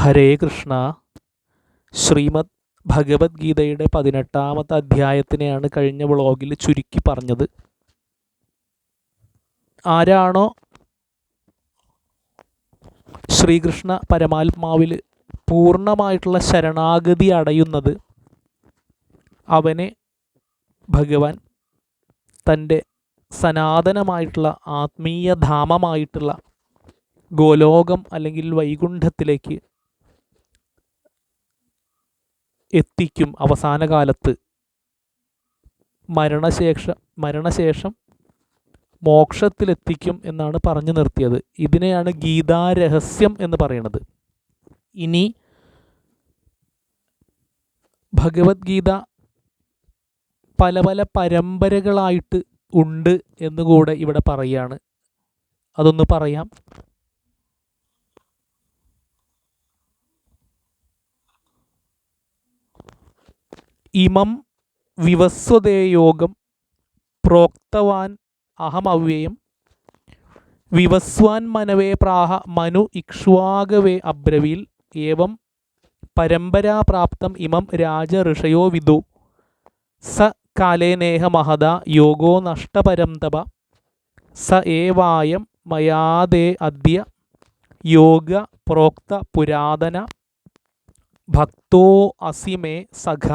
ഹരേ കൃഷ്ണ. ശ്രീമദ് ഭഗവത്ഗീതയുടെ പതിനെട്ടാമത്തെ അധ്യായത്തിനെയാണ് കഴിഞ്ഞ വ്ളോഗിൽ ചുരുക്കി പറഞ്ഞത്. ആരാണോ ശ്രീകൃഷ്ണ പരമാത്മാവിൽ പൂർണമായിട്ടുള്ള ശരണാഗതി അടയുന്നത് അവനെ ഭഗവാൻ തന്റെ സനാതനമായിട്ടുള്ള ആത്മീയ ധാമമായിട്ടുള്ള ഗോലോകം അല്ലെങ്കിൽ വൈകുണ്ഠത്തിലേക്ക് എത്തിക്കും അവസാന കാലത്ത് മരണശേഷ മരണശേഷം മോക്ഷത്തിലെത്തിക്കും എന്നാണ് പറഞ്ഞു നിർത്തിയത്. ഇതിനെയാണ് ഗീതാരഹസ്യം എന്ന് പറയുന്നത്. ഇനി ഭഗവത്ഗീത പല പല പരമ്പരകളായിട്ട് ഉണ്ട് എന്നുകൂടെ ഇവിടെ പറയുകയാണ് അതൊന്ന് പറയാം. ഇമം വിവസ്വതേയോഗം പ്രോക്തവാൻ അഹമവ്യയം വിവസ്വാൻ മനവേ പ്രാഹ മനു ഇക്ഷ്വാകവേ അബ്രവീൽ ഏവം പരമ്പരാപ്രാപ്തം ഇമം രാജ ഋഷയോ വിദു സ കാലേനേഹ മഹത യോഗോ നഷ്ടപരം തപ സ ഏവായം മയാദേ അദ്യ യോഗ പ്രോക്ത പുരാതന ഭക്തോ അസിമേ സഖ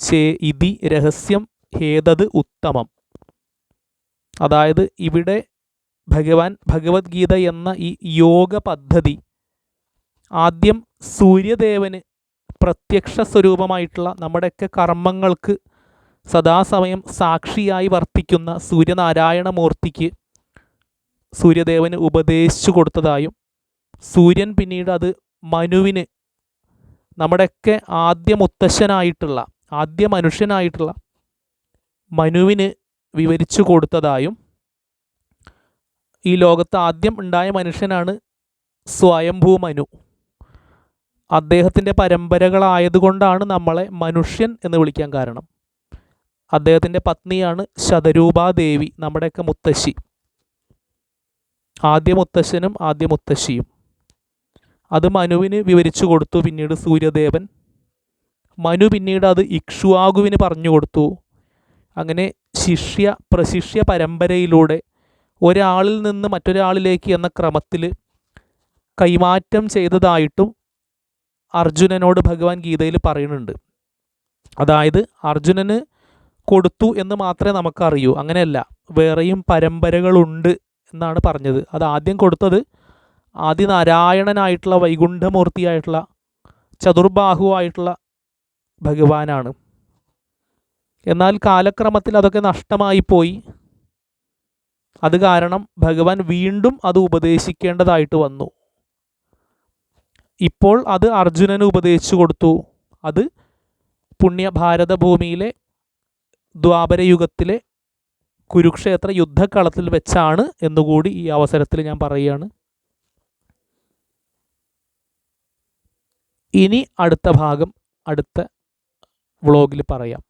ചേ ഇതി രഹസ്യം ഹേതത് ഉത്തമം. അതായത് ഇവിടെ ഭഗവാൻ ഭഗവത്ഗീത എന്ന ഈ യോഗ പദ്ധതി ആദ്യം സൂര്യദേവന് പ്രത്യക്ഷ സ്വരൂപമായിട്ടുള്ള നമ്മുടെയൊക്കെ കർമ്മങ്ങൾക്ക് സദാസമയം സാക്ഷിയായി വർത്തിക്കുന്ന സൂര്യനാരായണമൂർത്തിക്ക് സൂര്യദേവന് ഉപദേശിച്ചു കൊടുത്തതായും സൂര്യൻ പിന്നീട് അത് മനുവിന് നമ്മുടെയൊക്കെ ആദ്യ മുത്തശ്ശനായിട്ടുള്ള ആദ്യ മനുഷ്യനായിട്ടുള്ള മനുവിന് വിവരിച്ചു കൊടുത്തതായും ഈ ലോകത്ത് ആദ്യം ഉണ്ടായ മനുഷ്യനാണ് സ്വയംഭൂ മനു. അദ്ദേഹത്തിന്റെ പരമ്പരകളായതുകൊണ്ടാണ് നമ്മളെ മനുഷ്യൻ എന്ന് വിളിക്കാൻ കാരണം. അദ്ദേഹത്തിന്റെ പത്നിയാണ് ശതരൂപാദേവി നമ്മുടെയൊക്കെ മുത്തശ്ശി. ആദ്യ മുത്തശ്ശനും ആദ്യ മുത്തശ്ശിയും. അത് മനുവിന് വിവരിച്ചു കൊടുത്തു പിന്നീട് സൂര്യദേവൻ. മനു പിന്നീട് അത് ഇക്ഷുവാകുവിന് പറഞ്ഞു കൊടുത്തു. അങ്ങനെ ശിഷ്യ പ്രശിഷ്യ പരമ്പരയിലൂടെ ഒരാളിൽ നിന്ന് മറ്റൊരാളിലേക്ക് എന്ന ക്രമത്തിൽ കൈമാറ്റം ചെയ്തതായിട്ടും അർജുനനോട് ഭഗവാൻ ഗീതയിൽ പറയുന്നുണ്ട്. അതായത് അർജുനന് കൊടുത്തു എന്ന് മാത്രമേ നമുക്കറിയൂ. അങ്ങനെയല്ല വേറെയും പരമ്പരകളുണ്ട് എന്നാണ് പറഞ്ഞത്. അത് ആദ്യം കൊടുത്തത് ആദിനാരായണനായിട്ടുള്ള വൈകുണ്ഠമൂർത്തിയായിട്ടുള്ള ചതുർബാഹുവായിട്ടുള്ള ഭഗവാനാണ്. എന്നാൽ കാലക്രമത്തിൽ അതൊക്കെ നഷ്ടമായി പോയി അത് കാരണം ഭഗവാൻ വീണ്ടും അത് ഉപദേശിക്കേണ്ടതായിട്ട് വന്നു. ഇപ്പോൾ അത് അർജുനന് ഉപദേശിച്ചു കൊടുത്തു. അത് പുണ്യ ഭാരതഭൂമിയിലെ ദ്വാപരയുഗത്തിലെ കുരുക്ഷേത്ര യുദ്ധക്കളത്തിൽ വെച്ചാണ് എന്നുകൂടി ഈ അവസരത്തിൽ ഞാൻ പറയുകയാണ്. ഇനി അടുത്ത ഭാഗം അടുത്ത വ്ളോഗിൽ പറയാം.